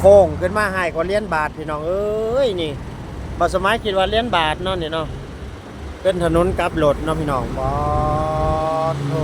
โค้งขึ้นมาให้กว่าเหรียญบาทพี่น้องเอ้ยนี่บาสมัยคิดว่าเหรียญบาทเนาะนี่เนาะเป็นถนนกลับรถเนาะพี่น้องบอดโอ้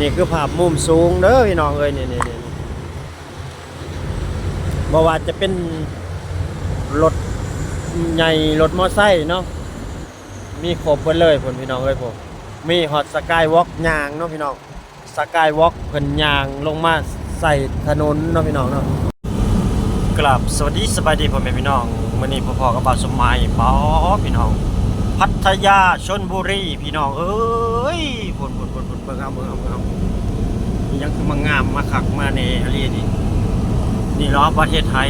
นี่คือภาพมุมสูงเด้อพี่น้องเอ้ยนี่นี่นี่บ่ว่าจะเป็นรถใหญ่รถมอไซค์เนาะมีครบหมดเลยพุ่นพี่น้องเอ้ยผมมีฮอตสกายวอล์กยางเนาะพี่น้องสกายวอล์กเพิ่นยางลงมาใส่ถนนเนาะพี่น้องเนาะ กลับสวัสดีสบายดีพ่อแม่พี่น้องมื้อนี้พ่อๆกับบ่าวสมัยป๋อพี่น้อง พัทยาชนบุรีพี่น้องเอ้ยพุ่นพุ่นพุ่นพุ่นเบิ่งเอาเบิ่งเอาเบิ่งเอานี่ยังคือมางามมาคักมาในอะไรนี่นี่เนาะประเทศไทย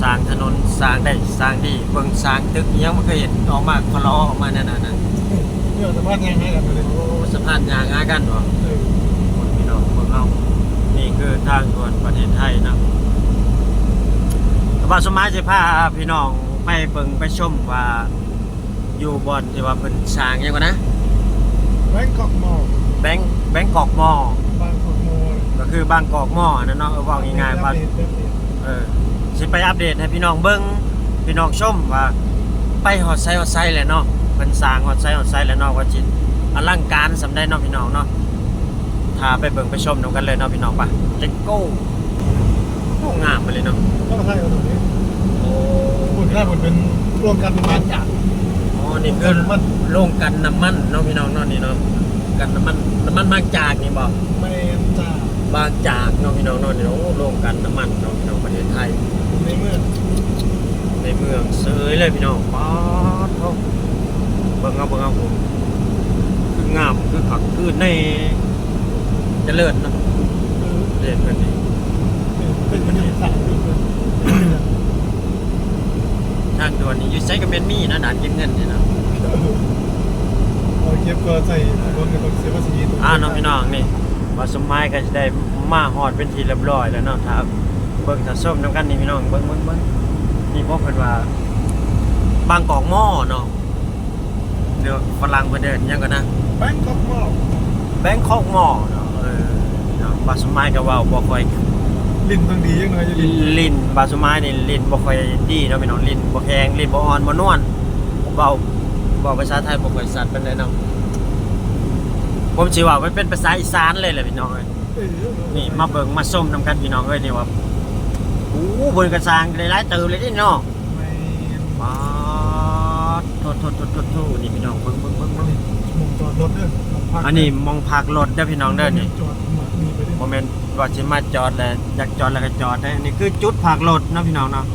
สร้างถนนสร้างได้สร้างดีเบิ่งสร้างตึกอิหยังบ่เคยเห็นออกมาคลอออกมานั่นน่ะนั่นเนี่ยสภาพยังไงกันเลยโอ้สะพานยางอากันบ่เออคนพี่น้องเมืองเอานี่คือทางด่วนประเทศไทยนะแต่ ว่าสมัยจะพาพี่น้องไปเบิ่งไปชมว่าอยู่บอนที่ว่าเพิ่นสร้างหยังกว่านะแบงกอกมอลแบงค์แบงกอกมอบางกอกมอลก็คือบางกอกมอนั่นเนาะเออเว่าง่ายๆว่าเออสิไปอัปเดตให้พี่น้องเบิ่งพี่น้องชมว่า ไปฮอดไซฮอดไซแหละเนาะเพิ่นสร้างฮอดไซฮอดไซแล้วเนาะว่าจิตอลังการสำได้เนาะพี่น้องเนาะถ้าไปเบิ่งไปชมนำกันเลยเนาะพี่น้องป่ะ Let's go โอ้งามไปเลยเนาะก็ใช่เอาตรงนี้โอ้คุณได้ผลเป็นรวมกันประมาณจากอ๋อนี่คือน้ำมันโรงกันน้ำมันเนาะพี่น้องเนาะนี่เนาะกันน้ำมันน้ำมันบางจากนี่บ่ไม่จ้าบางจากเนาะพี่น้องเนาะนี่โอ้โรงกันน้ำมันเนาะพี่น้องประเทศไทยในเมื่อในเมืองเสยเลยพี่น้องป๊าดเนาะเบิ่งเอาเบิ่งเอาผมคืองามคือขักคือในเจริญเนาะเด่นเป็น นี่เป็นประเทศสามปีเลยทางด่วนนี่อยู่ไซกับเมนมี่นะด่านเก็บเงินนี่นะเอาเก็บก็ใส่คนในคนเสียภาษีอ่าน้องพี่น้องนี่ว่าสมัยก็จะได้มาฮอดเป็นทีเรียบร้อยแล้วเนาะครับเบิ่งถ้าส้มน้ำกันนี่พี่น้องเบิ่งเบิ่งเบิ่งนี่พวกเพิ่นว่า บางกอกหม้อเนาะเดี๋ยวฝรั่งเพิ่นเดินหยังกันนะแบงกอกมอลแบงคอกหม้อเนาะเออเนาะบาสมัยก็เว้าบ่ค่อย ลิ้นต้องดียังไงจะลิ้นลิ้นบาสมัยนี่ลิ้นบ่ค่อยดีเนาะพี่น้องลิ้นบ่แข็งลิ้นบ่อ่อนบ่นวลเว้าเว้าภาษาไทยบ่ค่อยชัดปานใดเนาะผมสิว่ามันเป็นภาษาอีสานเลยแหละพี่น้องเอ้ยนี่มาเบิ่งมาส้มนำกันพี่น้องเอ้ยนี่ว่าโอ้บนกระซางได้หลายเติมเลยนี่เนาะไม่ป๊าดโทษโทษโทษโทษโทษนี่พี่น้องเบิ่งเบิ่งเบิ่งเบิ่งมุมจอดรถเด้ออันนี้มองพักรถเด้อพี่น้องเด้อนี่จอดมีไปด้วยบ่แม่น ว่าสิมาจอดแล้วอยากจอดแล้วก็จอดได้นี่คือจุดพักรถนะพี่น้องเนาะ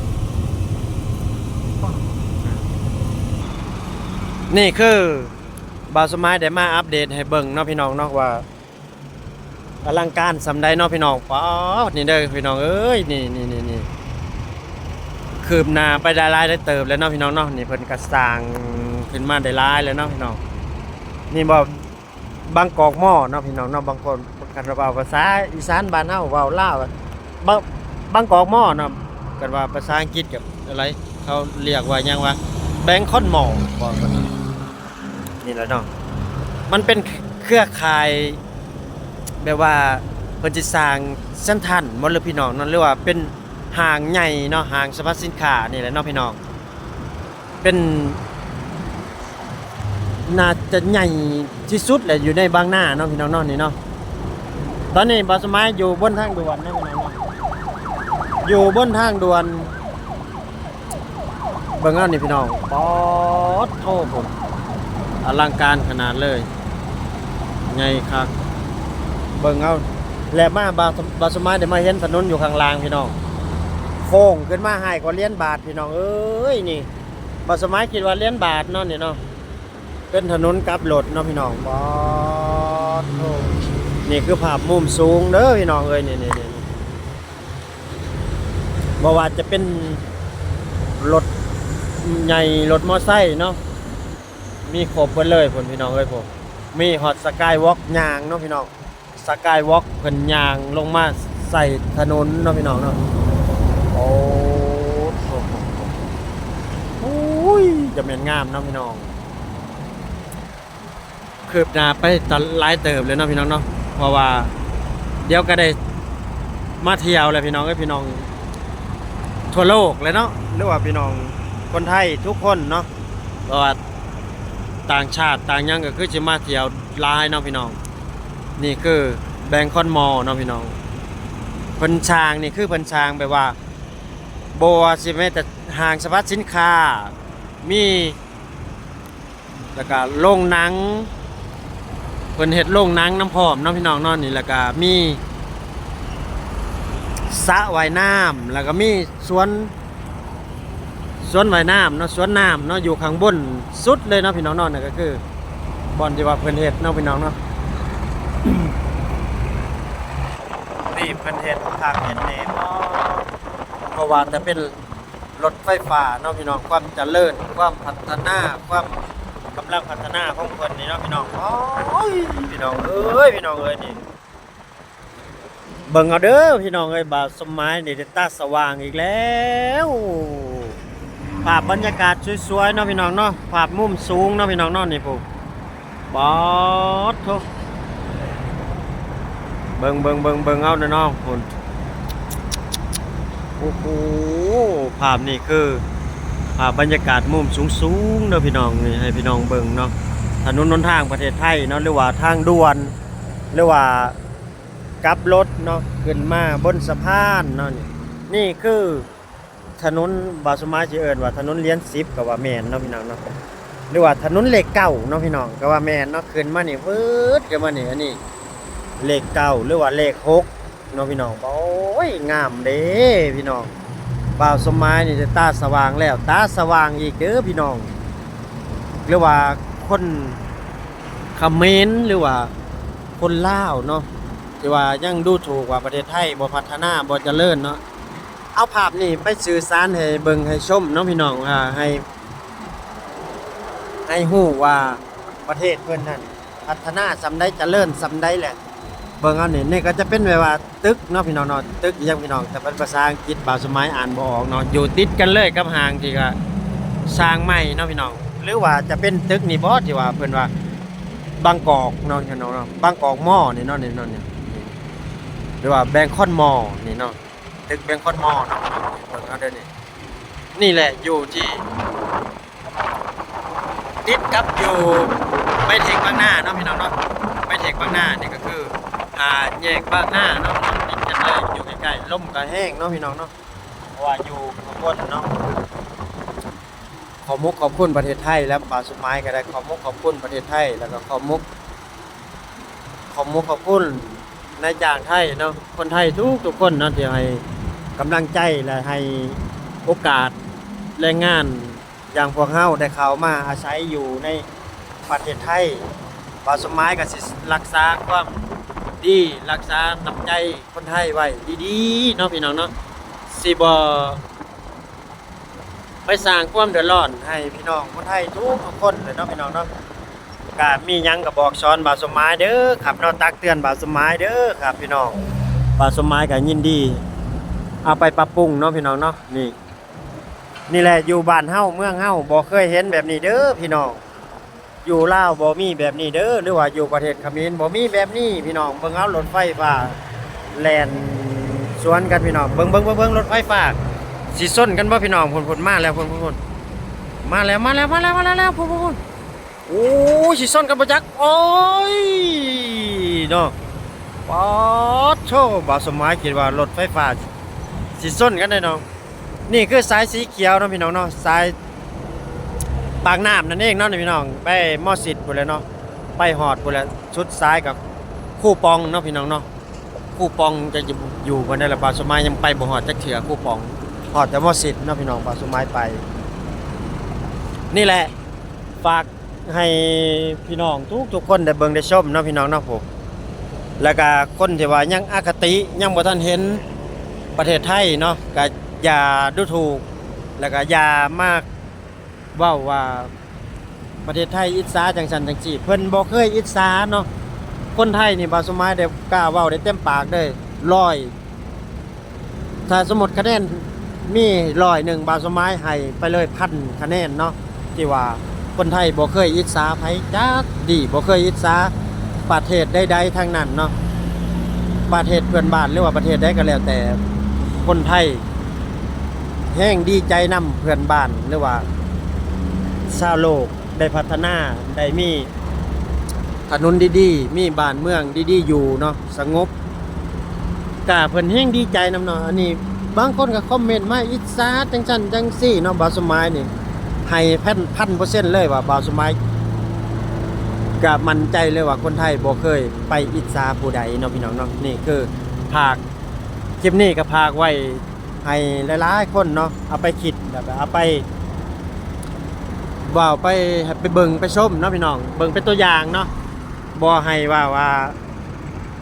นี่คือบาสมัยได้มาอัปเดตให้เบิ่งเนาะพี่น้องเนาะว่าอลังการสำใดเนาะพี่น้องป๊าดนี่เด้อพี่น้องเอ้ยนี่นี่นี่นี่คืบหน้าไปได้ลายได้เติบแล้วเนาะพี่น้องเนาะนี่เพิ่นก็สางขึ้นมาได้ลายแล้วเนาะพี่น้องนี่บ่บางกอกหม้อเนาะพี่น้องเนาะบางคน กันว่าภาษาอีสานบ้านเฮาเว้าลาวบางบางกอกหม้อเนาะกันว่าภาษาอังกฤษกับอะไรเขาเรียกว่ายังว่าแบงคอนหม้อบ่มันนี่แหละเนาะมันเป็นเครือข่ายแบบว่าเพิ่นสิสร้างเส้นทันบ่หรือพี่น้องเนาะหรือว่าเป็นห่างใหญ่เนาะห่างสรรพสินค้านี่แหละเนาะพี่น้องเป็นน่าจะใหญ่ที่สุดแหละอยู่ในบางหน้าเนาะพี่น้องเนาะนี่เนาะ ตอนนี้บาสมัยอยู่บนทางด่วนนะพี่น้องอยู่บนทางด่วน เบิ่งเอานี่พี่น้องป๊อดโทผมอลังการขนาดเลยใหญ่คักเบิ่งเอาและมาบาบาสมัยได้มาเห็นถนนอยู่ข้างล่างพี่น้องโค้งขึ้นมาให้กว่าเหรียญบาทพี่น้องเอ้ยนี่บาสมัยคิดว่าเหรียญบาทเนาะนี่เนาะเป็นถนนกลับรถเนาะพี่น้องบอดโอ้ นี่คือภาพมุมสูงเด้อพี่น้องเอ้ยนี่นี่นี่บ่ว่าจะเป็นรถใหญ่รถมอไซค์เนาะมีครบหมดเลยพี่น้องเอ้ยผมมีฮอตสกายวอล์กยางเนาะพี่น้องสกายวอล์กเพิ่นยางลงมาใส่ถนนเนาะพี่น้องเนาะโอ้โหโอ้ยจะเป็นงามเนาะพี่น้องคืบหน้าไปตลายเติบเลยเนาะพี่น้องเนาะ เพราะว่า เดี๋ยวก็ได้มาเที่ยวเลยพี่น้องเอ้ยพี่น้องทั่วโลกเลยเนาะหรือว่าพี่น้องคนไทยทุกคนเนาะเพราะว่าต่างชาติต่างหยังก็คือจะมาเที่ยวหลายเนาะพี่น้อง นี่คือแบงคอนมอลเนาะพี่น้องเพิ่นช้างนี่คือเพิ่นช้างแบบว่าบ่ว่าสิแม้แต่ห้างสรรพสินค้ามีแล้วก็โรงหนัง เพิ่นเฮ็ดโรงนังน้ำพร้อมเนาะพี่น้องนาะนี่แล้วก็มีสระว่ายน้ำแล้วก็มีสวนสวนว่ายน้ำเนาะสวนน้ำเนาะอยู่ข้างบนสุดเลยเนาะพี่น้องนาะนั่ก็คือบ่อนที่ว่าเพิ่นเฮ็ดเนาะพี่น้องเนาะนี่เพิ่นเฮ็ดทางเฮ็ดแหน่บ่เพราะว่าจะเป็นรถไฟฟ้าเนาะพี่น้องความเจริญความพัฒนาความ กำลังพัฒนาของเพิ่นนี่เนาะพี่น้องโอ้ยพี่น้องเอ้ยพี่น้องเอ้ยนี่เบิ่งเอาเด้อพี่น้องเอ้ยบาทสมัยนี่ได้ตาสว่างอีกแล้วภาพบรรยากาศสวยๆเนาะพี่น้องเนาะภาพมุมสูงเนาะพี่น้องเนาะนี่พวกบอสโทเบิ่งเบิ่งเบิ่งเบิ่งเอาเด้อน้องคุณโอ้โหภาพนี่คือภาพ บรรยากาศมุมสูงสูงๆเด้อพี่น้องนี่ให้พี่น้องเบิ่งเนาะถนนหนทางประเทศไทยเนาะหรือว่าทางด่วนหรือว่ากับรถเนาะขึ้นมาบนสะพานเนาะนี่นี่คือถนนบาสุมาสิเอิ้นว่าถนนเลี้ยน10ก็ว่าแมนเนาะพี่น้องเนาะหรือว่าถนนเหล็กเก่าเนาะพี่น้องก็ว่าแมนเนาะขึ้นมานี่วืดขึ้นมานี่อันนี้เลขเก้าหรือว่าเลขหกเน้องพี่น้องโอ้ยงามเด้พี่น้อง บ่าวสมหมายนี่จะตาสว่างแล้ว ตาสว่างอีกเด้อพี่น้องหรือว่าคนเขมรหรือว่าคนลาวเนาะที่ว่ายังดูถูกว่าประเทศไทยบ่พัฒนาบ่เจริญเนาะเอาภาพนี่ไปสื่อสารให้เบิ่งให้ชมเนาะพี่น้องอ่าให้ให้ฮู้ว่าประเทศเพิ่นนั่นพัฒนาสำได้เจริญสำได้แหละ เบิ่งเอานี่นี่ก็จะเป็นแบบว่าตึกเนาะพี่น้องเนาะตึกยังพี่น้องแต่เป็นภาษาอังกฤษบาวสมัยอ่านบ่ออกเนาะอยู่ติดกันเลยกับห้างที่ก็สร้างใหม่เนาะพี่น้องหรือว่าจะเป็นตึกนี่บ่ที่ว่าเพิ่นว่าบางกอกเนาะพี่น้องเนาะบางกอกมอนี่เนาะนี่เนาะนี่ยหรือว่าแบงคอนมอนี่เนาะตึกแบงคอนมอเนาะพี่องเบิ่งเอาเด้อนี่นี่แหละอยู่ที่ติดกับอยู่ไม่เทคบางหน้าเนาะพี่น้องเนาะไม่เทคบางหน้านี่ก็คือ อ่าแยกบางหน้าเนาะติดกันเลยอยู่ใกล้ๆล่มก็แห้งเนาะพี่น้องเนาะเพราะว่าอยู่ข้างบนเนาะขอมุกขอบคุณประเทศไทยและป่าสุไม้ก็ได้ขอมุกขอบคุณประเทศไทย แล้วก็ขอมุกขอมุกขอบคุณนายจ้างไทยเนาะคนไทยทุกทุกคนเนาะที่ให้กำลังใจและให้โอกาสแรงงานอย่างพวกเฮาได้เข้ามาอาศัยอยู่ในประเทศไทยป่าสมไม้ก็สิรักษาความ ดีรักษาน้ำใจคนไทยไว้ดีๆเนาะพี่น้องเนาะสิบ่ไปสร้างความเดือดร้อนให้พี่น้องคนไทยทุกคนเลยเนาะพี่น้องเนาะก็มียังก็บบอกสอนบาสมไม้เด้อครับเนาะตักเตือนบาสมไม้เด้อครับพี่น้องบาสมไม้ก็ยินดี เอาไปปรับปรุงเนาะพี่น้องเนาะนี่ นี่แหละอยู่บ้านเฮ้าเมืองเฮ้าบ่เคยเห็นแบบนี้เด้อพี่น้อง อยู่ลาวบ่มีแบบนี้เด้อหรือว่าอยู่ประเทศเขมรบ่มีแบบนี้พี่น้องเบิ่งเอารถไฟฟ้าแล่นสวนกันพี่น้องเบิ่งเบิ่งเบิ่งเบิ่งรถไฟฟ้าสิส้นกันบ่พี่น้องพุ่นพุ่นมาแล้วพุ่นพุ่นมาแล้วมาแล้วมาแล้วมาแล้วแล้วพุ่นพุ่นโอ้สิส้นกันบ่จักโอ้ยเนาะป๊อดโชบ่สมหมายคิดว่ารถไฟฟ้าสิส้นกันได้น้องนี่คือสายสีเขียวนะพี่น้องเนาะสาย ปากน้ำนั่นเองเนาะพี่น้อง ไปมอสิดพุ่นแหล้วเนาะไปหอดพุ่นแหล้วชุดซ้ายกับคู่ปองเนาะพี่น้องเนาะคู่ปองจะอยู่บนได้ละปลาสมัยยังไปบ่หอดจักเถื่อคู่ปองหอดแต่มอสิดเนาะพี่น้องปลาสมัยไป นี่แหละฝากให้พี่น้องทุกทุกคนได้เบิ่งได้ชมเนาะพี่น้องเนาะผมแล้วก็คนที่ว่ายังอคติยังบ่ทันเห็นประเทศไทยเนาะก็อย่าดูถูก แล้วก็อย่ามาก เว้าว่าประเทศไทยอิจฉาจังสันจังจีเพิ่นบ่เคยอิจฉาเนาะคนไทยนี่บาสมัยได้กล้าเว้าได้เต็มปากเลยร้อยถ้าสมมุติคะแนนมีร้อยหนึ่งบาสมัยให้ไปเลยพันคะแนนเนาะที่ว่าคนไทยบ่เคยอิจฉาไผจักดีบ่เคยอิจฉาประเทศใดๆทั้งนั้นเนาะประเทศเพื่อนบ้านหรือว่าประเทศใดก็แล้วแต่คนไทยแห้งดีใจนำเพื่อนบ้านหรือว่า ชาวโลกได้พัฒนาได้มีถนนดีๆ มีบ้านเมืองดีๆ อยู่เนาะสงบกะเพิ่นแห้งดีใจนำเนาะอันนี้บางคนก็คอมเมนต์มาอิจฉาจังซั่นจังซี่เนาะบ่าวสมัยนี่ให้แพันพันเปอร์เซ็นต์เลยว่าบ่าวสมัยก็มั่นใจเลยว่าคนไทยบ่เคยไปอิจฉาผู้ใดเนาะพี่น้องเนาะนี่คือภาคคลิปนี้ก็พากไว้ให้หลายๆคนเนาะเอาไปคิดแล้วก็เอาไป ว่าไปไปเบิ่งไปชมเนาะพี่น้อง เบิ่งเป็นตัวอย่างเนาะบ่ให้ว่าว่า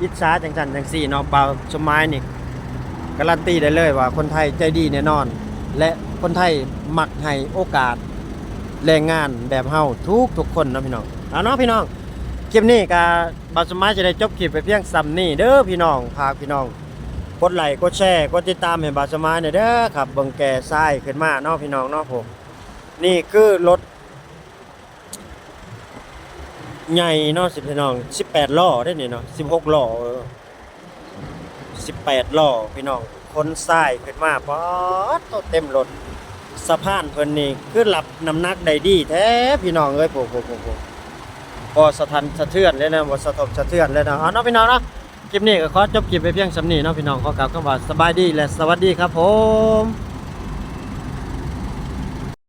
อิจฉาจังซั่นจังซี่เนาะบ่าวสมัยนี่การันตีได้เลยว่าคนไทยใจดีแน่นอน และคนไทยมักให้โอกาสแรงงานแบบเฮาทุกทุกคนเนาะพี่น้องเอาเนาะพี่น้องคลิปนี้ก็บ่าสมัยจะได้จบคลิปไปเพียงซ้ำนี้เด้อพี่น้องพาพี่น้องกดไลค์กดแชร์กดติดตามให้บาสมาเนี่ยเด้อครับเบิงแก่ทรายขึ้นมาเนาะพี่น้องเนาะผมนี่คือรถ ใหญ่เนาะสิพี่น้อง18ล้อได้นี่เนาะ16ล้อเออ18ล้อพี่น้องคนทรายขึ้นมาป๊อดโตเต็มรถสะพานเพิ่นนี่คือรับน้ำหนักได้ดีแท้พี่น้องเอ้ยโผมผมผมพอสะทันสะเทือนเลยนะบ่สะทบสะเทือนเลยนะเอาเนาะพี่น้องเนาะคลิปนี้ก็ขอจบคลิปไปเพียงสำนีเนาะพี่น้องขอกล่าวคำว่าสบายดีและสวัสดีครับผม